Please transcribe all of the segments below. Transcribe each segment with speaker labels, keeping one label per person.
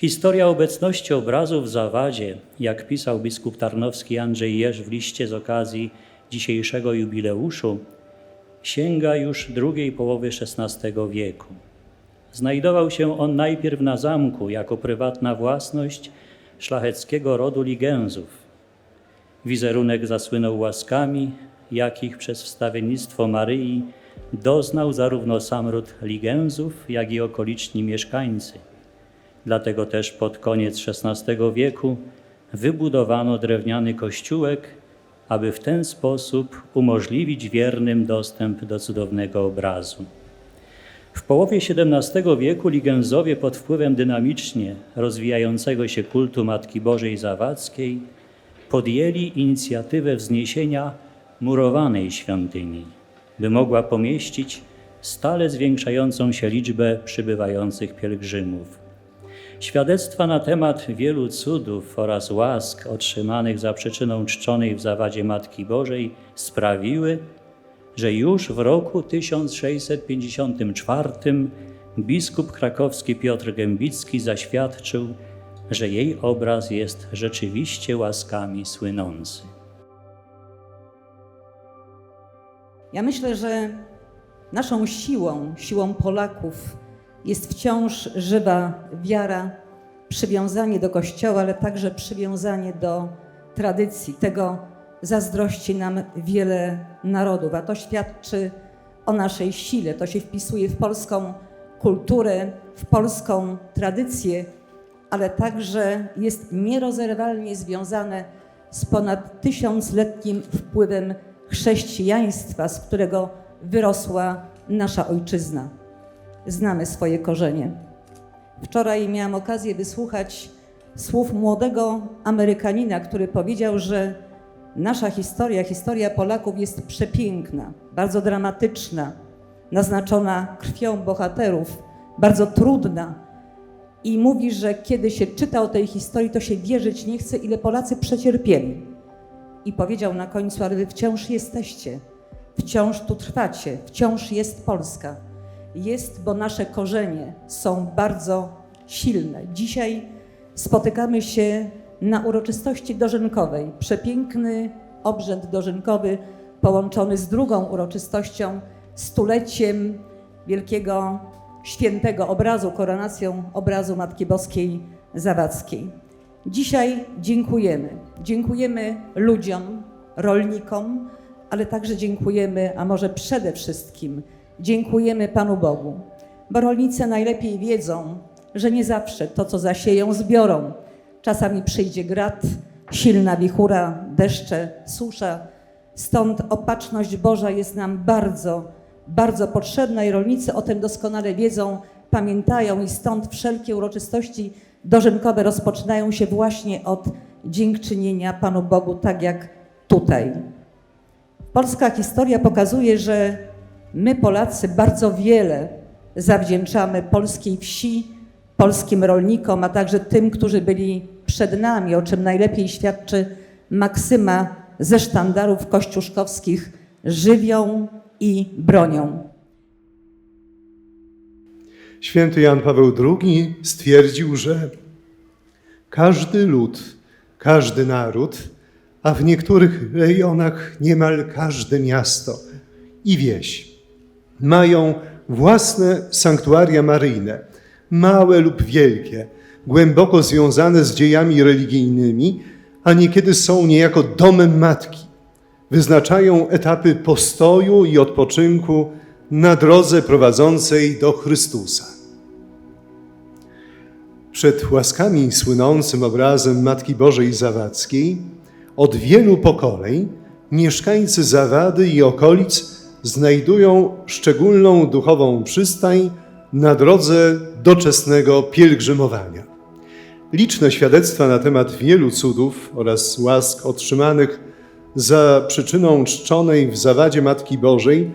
Speaker 1: Historia obecności obrazu w Zawadzie, jak pisał biskup tarnowski Andrzej Jerz w liście z okazji dzisiejszego jubileuszu, sięga już drugiej połowy XVI wieku. Znajdował się on najpierw na zamku jako prywatna własność szlacheckiego rodu Ligenzów. Wizerunek zasłynął łaskami, jakich przez wstawiennictwo Maryi doznał zarówno sam ród Ligenzów, jak i okoliczni mieszkańcy. Dlatego też pod koniec XVI wieku wybudowano drewniany kościółek, aby w ten sposób umożliwić wiernym dostęp do cudownego obrazu. W połowie XVII wieku Ligenzowie pod wpływem dynamicznie rozwijającego się kultu Matki Bożej Zawadzkiej podjęli inicjatywę wzniesienia murowanej świątyni, by mogła pomieścić stale zwiększającą się liczbę przybywających pielgrzymów. Świadectwa na temat wielu cudów oraz łask otrzymanych za przyczyną czczonej w zawadzie Matki Bożej sprawiły, że już w roku 1654 biskup krakowski Piotr Gębicki zaświadczył, że jej obraz jest rzeczywiście łaskami słynący.
Speaker 2: Ja myślę, że naszą siłą, siłą Polaków jest wciąż żywa wiara, przywiązanie do Kościoła, ale także przywiązanie do tradycji. Tego zazdrości nam wiele narodów, a to świadczy o naszej sile. To się wpisuje w polską kulturę, w polską tradycję, ale także jest nierozerwalnie związane z ponad tysiącletnim wpływem chrześcijaństwa, z którego wyrosła nasza ojczyzna. Znamy swoje korzenie. Wczoraj miałam okazję wysłuchać słów młodego Amerykanina, który powiedział, że nasza historia, historia Polaków jest przepiękna, bardzo dramatyczna, naznaczona krwią bohaterów, bardzo trudna. I mówi, że kiedy się czyta o tej historii, to się wierzyć nie chce, ile Polacy przecierpieli. I powiedział na końcu, ale wy wciąż jesteście, wciąż tu trwacie, wciąż jest Polska. Jest, bo nasze korzenie są bardzo silne. Dzisiaj spotykamy się na uroczystości dożynkowej. Przepiękny obrzęd dożynkowy połączony z drugą uroczystością, stuleciem wielkiego świętego obrazu, koronacją obrazu Matki Boskiej Zawadzkiej. Dzisiaj dziękujemy. Dziękujemy ludziom, rolnikom, ale także dziękujemy, a może przede wszystkim dziękujemy Panu Bogu, bo rolnicy najlepiej wiedzą, że nie zawsze to, co zasieją, zbiorą. Czasami przyjdzie grad, silna wichura, deszcze, susza. Stąd opatrzność Boża jest nam bardzo, bardzo potrzebna i rolnicy o tym doskonale wiedzą, pamiętają i stąd wszelkie uroczystości dożynkowe rozpoczynają się właśnie od dziękczynienia Panu Bogu, tak jak tutaj. Polska historia pokazuje, że my Polacy bardzo wiele zawdzięczamy polskiej wsi, polskim rolnikom, a także tym, którzy byli przed nami, o czym najlepiej świadczy maksyma ze sztandarów kościuszkowskich żywią i bronią.
Speaker 3: Święty Jan Paweł II stwierdził, że każdy lud, każdy naród, a w niektórych rejonach niemal każde miasto i wieś mają własne sanktuaria maryjne, małe lub wielkie, głęboko związane z dziejami religijnymi, a niekiedy są niejako domem matki. Wyznaczają etapy postoju i odpoczynku na drodze prowadzącej do Chrystusa. Przed łaskami słynącym obrazem Matki Bożej Zawadzkiej od wielu pokoleń mieszkańcy Zawady i okolic znajdują szczególną duchową przystań na drodze doczesnego pielgrzymowania. Liczne świadectwa na temat wielu cudów oraz łask otrzymanych za przyczyną czczonej w zawadzie Matki Bożej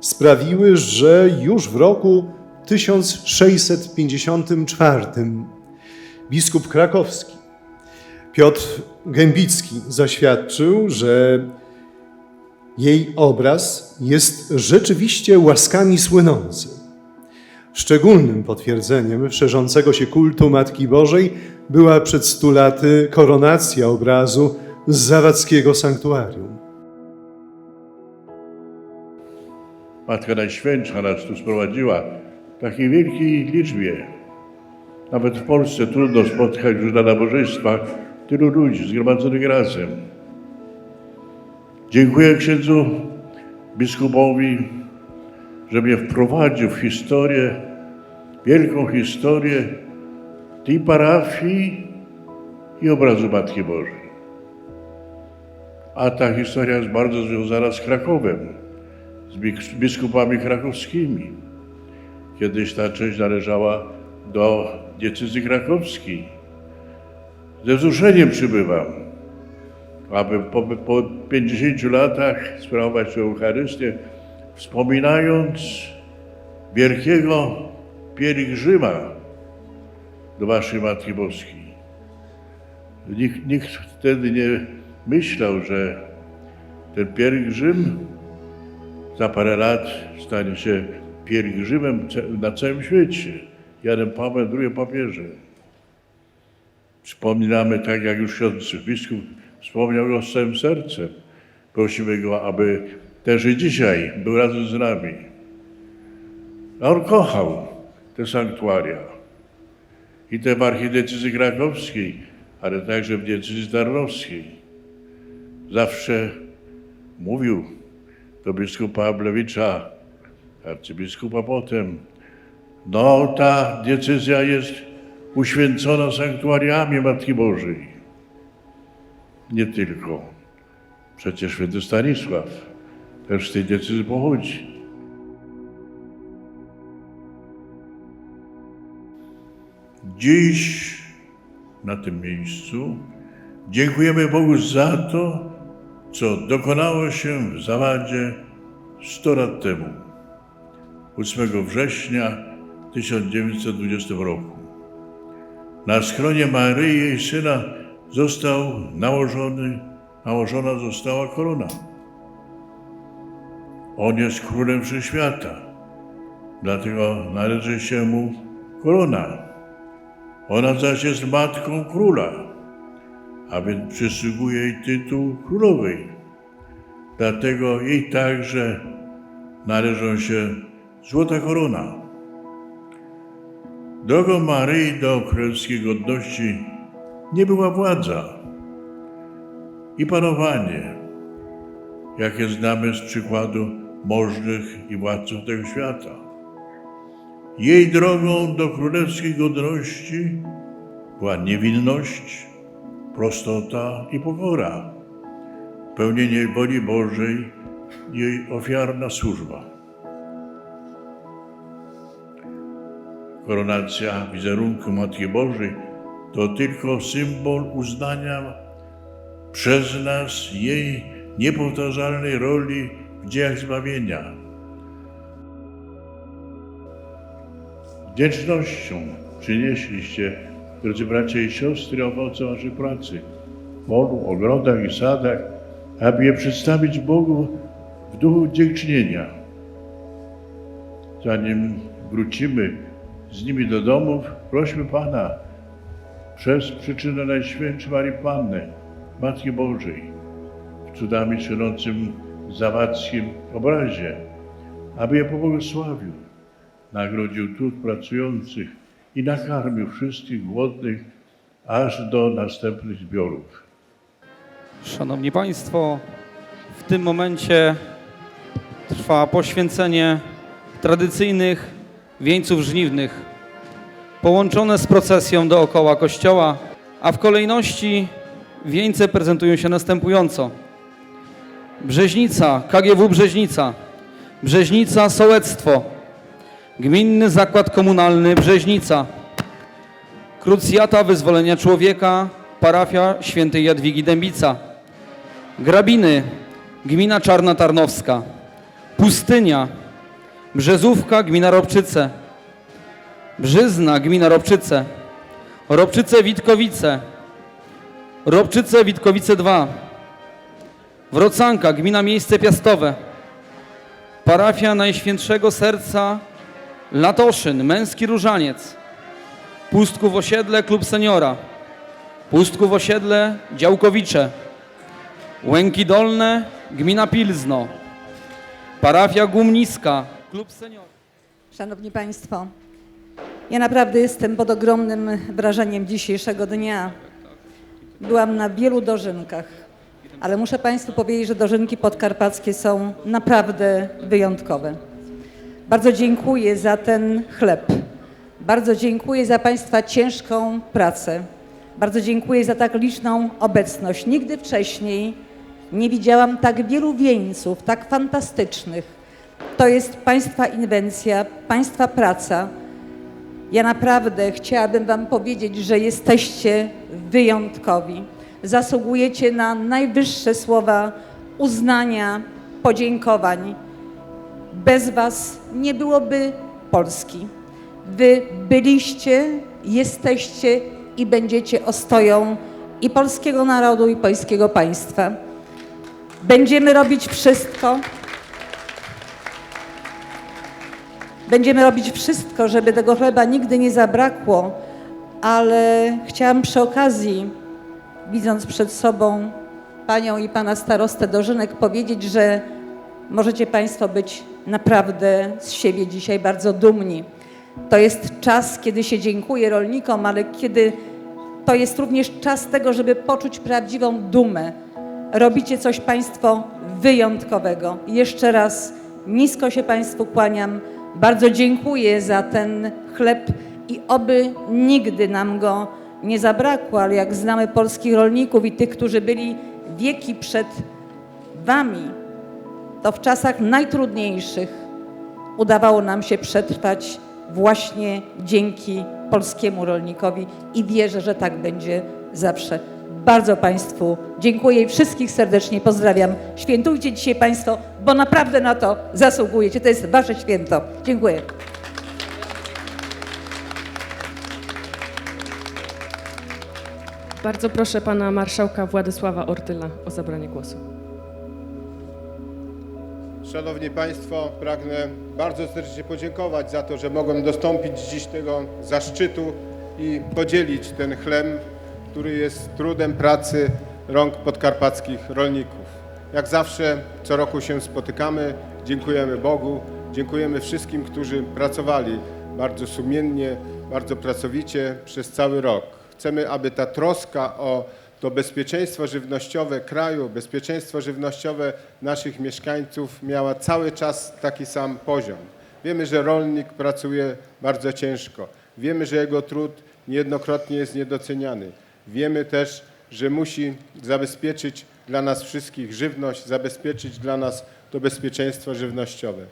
Speaker 3: sprawiły, że już w roku 1654 biskup krakowski Piotr Gębicki zaświadczył, że jej obraz jest rzeczywiście łaskami słynący. Szczególnym potwierdzeniem szerzącego się kultu Matki Bożej była przed stu laty koronacja obrazu z zawadzkiego sanktuarium.
Speaker 4: Matka Najświętsza nas tu sprowadziła w takiej wielkiej liczbie. Nawet w Polsce trudno spotkać już na nabożeństwach tylu ludzi zgromadzonych razem. Dziękuję księdzu biskupowi, że mnie wprowadził w historię, wielką historię tej parafii i obrazu Matki Bożej. A ta historia jest bardzo związana z Krakowem z biskupami krakowskimi. Kiedyś ta część należała do diecezji krakowskiej. Ze wzruszeniem przybywam, aby po, po 50 latach sprawować Eucharystię, wspominając wielkiego pielgrzyma do Waszej Matki Boskiej. Nikt, nikt wtedy nie myślał, że ten pielgrzym za parę lat stanie się pielgrzymem na całym świecie. Janem Pawłem II papieżem. Przypominamy, tak jak już ksiądz biskup wspomniał go z całym sercem. Prosimy go, aby też i dzisiaj był razem z nami. A on kochał te sanktuaria. I te w archidiecezji krakowskiej, ale także w diecezji tarnowskiej. Zawsze mówił do biskupa Ablewicza, arcybiskupa potem. No, ta decyzja jest uświęcona sanktuariami Matki Bożej. Nie tylko. Przecież święty Stanisław też z tej decyzji pochodzi. Dziś na tym miejscu dziękujemy Bogu za to, co dokonało się w Zawadzie 100 lat temu, 8 września 1920 roku. Na schronie Maryi i syna został nałożony, nałożona została korona. On jest królem wszechświata, dlatego należy się mu korona. Ona zaś jest matką króla a więc przysługuje jej tytuł królowej. Dlatego jej także należą się złota korona. Drogą Maryi do królewskiej godności nie była władza i panowanie, jakie znamy z przykładu możnych i władców tego świata. Jej drogą do królewskiej godności była niewinność, prostota i pokora, pełnienie woli Bożej, jej ofiarna służba. Koronacja wizerunku Matki Bożej to tylko symbol uznania przez nas jej niepowtarzalnej roli w dziejach zbawienia. Wdzięcznością przynieśliście, drodzy bracia i siostry, owoce waszej pracy w polu, ogrodach i sadach, aby je przedstawić Bogu w duchu dziękczynienia. Zanim wrócimy z nimi do domów, prośmy Pana przez przyczynę Najświętszej Marii Panny, Matki Bożej, w cudami czynącym zawadzkim obrazie, aby je pobłogosławił, nagrodził trud pracujących i nakarmił wszystkich głodnych aż do następnych zbiorów.
Speaker 5: Szanowni Państwo, w tym momencie trwa poświęcenie tradycyjnych wieńców żniwnych, połączone z procesją dookoła kościoła, a w kolejności wieńce prezentują się następująco. Brzeźnica, KGW Brzeźnica, Brzeźnica Sołectwo, Gminny Zakład Komunalny Brzeźnica, Krucjata Wyzwolenia Człowieka, parafia świętej Jadwigi Dębica, Grabiny, gmina Czarna Tarnowska, Pustynia, Brzezówka, gmina Robczyce, Brzyzna, gmina Robczyce, Robczyce Witkowice, Robczyce Witkowice 2, Wrocanka, gmina Miejsce Piastowe, parafia Najświętszego Serca Latoszyn, męski różaniec. Pustków osiedle, klub seniora. Pustków osiedle, Działkowicze. Łęki Dolne, gmina Pilzno. Parafia Gumniska, klub seniora.
Speaker 2: Szanowni Państwo, ja naprawdę jestem pod ogromnym wrażeniem dzisiejszego dnia. Byłam na wielu dożynkach, ale muszę Państwu powiedzieć, że dożynki podkarpackie są naprawdę wyjątkowe. Bardzo dziękuję za ten chleb. Bardzo dziękuję za Państwa ciężką pracę. Bardzo dziękuję za tak liczną obecność. Nigdy wcześniej nie widziałam tak wielu wieńców, tak fantastycznych. To jest Państwa inwencja, Państwa praca. Ja naprawdę chciałabym Wam powiedzieć, że jesteście wyjątkowi. Zasługujecie na najwyższe słowa uznania, podziękowań. Bez Was nie byłoby Polski. Wy byliście, jesteście i będziecie ostoją i polskiego narodu, i polskiego państwa. Będziemy robić wszystko, Będziemy robić wszystko, żeby tego chleba nigdy nie zabrakło, ale chciałam przy okazji, widząc przed sobą panią i pana starostę Dożynek, powiedzieć, że możecie państwo być naprawdę z siebie dzisiaj bardzo dumni. To jest czas, kiedy się dziękuję rolnikom, ale kiedy to jest również czas tego, żeby poczuć prawdziwą dumę. Robicie coś Państwo wyjątkowego. Jeszcze raz nisko się Państwu kłaniam. Bardzo dziękuję za ten chleb i oby nigdy nam go nie zabrakło, ale jak znamy polskich rolników i tych, którzy byli wieki przed Wami, to w czasach najtrudniejszych udawało nam się przetrwać właśnie dzięki polskiemu rolnikowi i wierzę, że tak będzie zawsze. Bardzo Państwu dziękuję i wszystkich serdecznie pozdrawiam. Świętujcie dzisiaj Państwo, bo naprawdę na to zasługujecie. To jest Wasze święto. Dziękuję.
Speaker 6: Bardzo proszę pana marszałka Władysława Ortyla o zabranie głosu.
Speaker 7: Szanowni Państwo, pragnę bardzo serdecznie podziękować za to, że mogłem dostąpić dziś tego zaszczytu i podzielić ten chleb, który jest trudem pracy rąk podkarpackich rolników. Jak zawsze co roku się spotykamy, dziękujemy Bogu, dziękujemy wszystkim, którzy pracowali bardzo sumiennie, bardzo pracowicie przez cały rok. Chcemy, aby ta troska o to bezpieczeństwo żywnościowe kraju, bezpieczeństwo żywnościowe naszych mieszkańców miała cały czas taki sam poziom. Wiemy, że rolnik pracuje bardzo ciężko. Wiemy, że jego trud niejednokrotnie jest niedoceniany. Wiemy też, że musi zabezpieczyć dla nas wszystkich żywność, zabezpieczyć dla nas to bezpieczeństwo żywnościowe.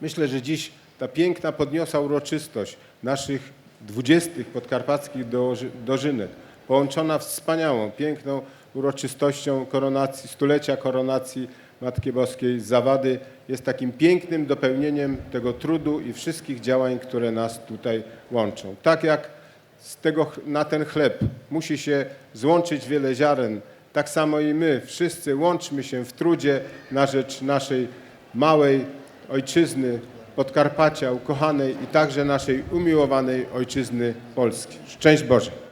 Speaker 7: Myślę, że dziś ta piękna podniosła uroczystość naszych dwudziestych podkarpackich doży- dożynek, połączona wspaniałą, piękną uroczystością koronacji, stulecia koronacji Matki Boskiej Zawady, jest takim pięknym dopełnieniem tego trudu i wszystkich działań, które nas tutaj łączą. Tak jak z tego, na ten chleb musi się złączyć wiele ziaren, tak samo i my wszyscy łączmy się w trudzie na rzecz naszej małej ojczyzny, Podkarpacia, ukochanej i także naszej umiłowanej ojczyzny Polski. Szczęść Boże!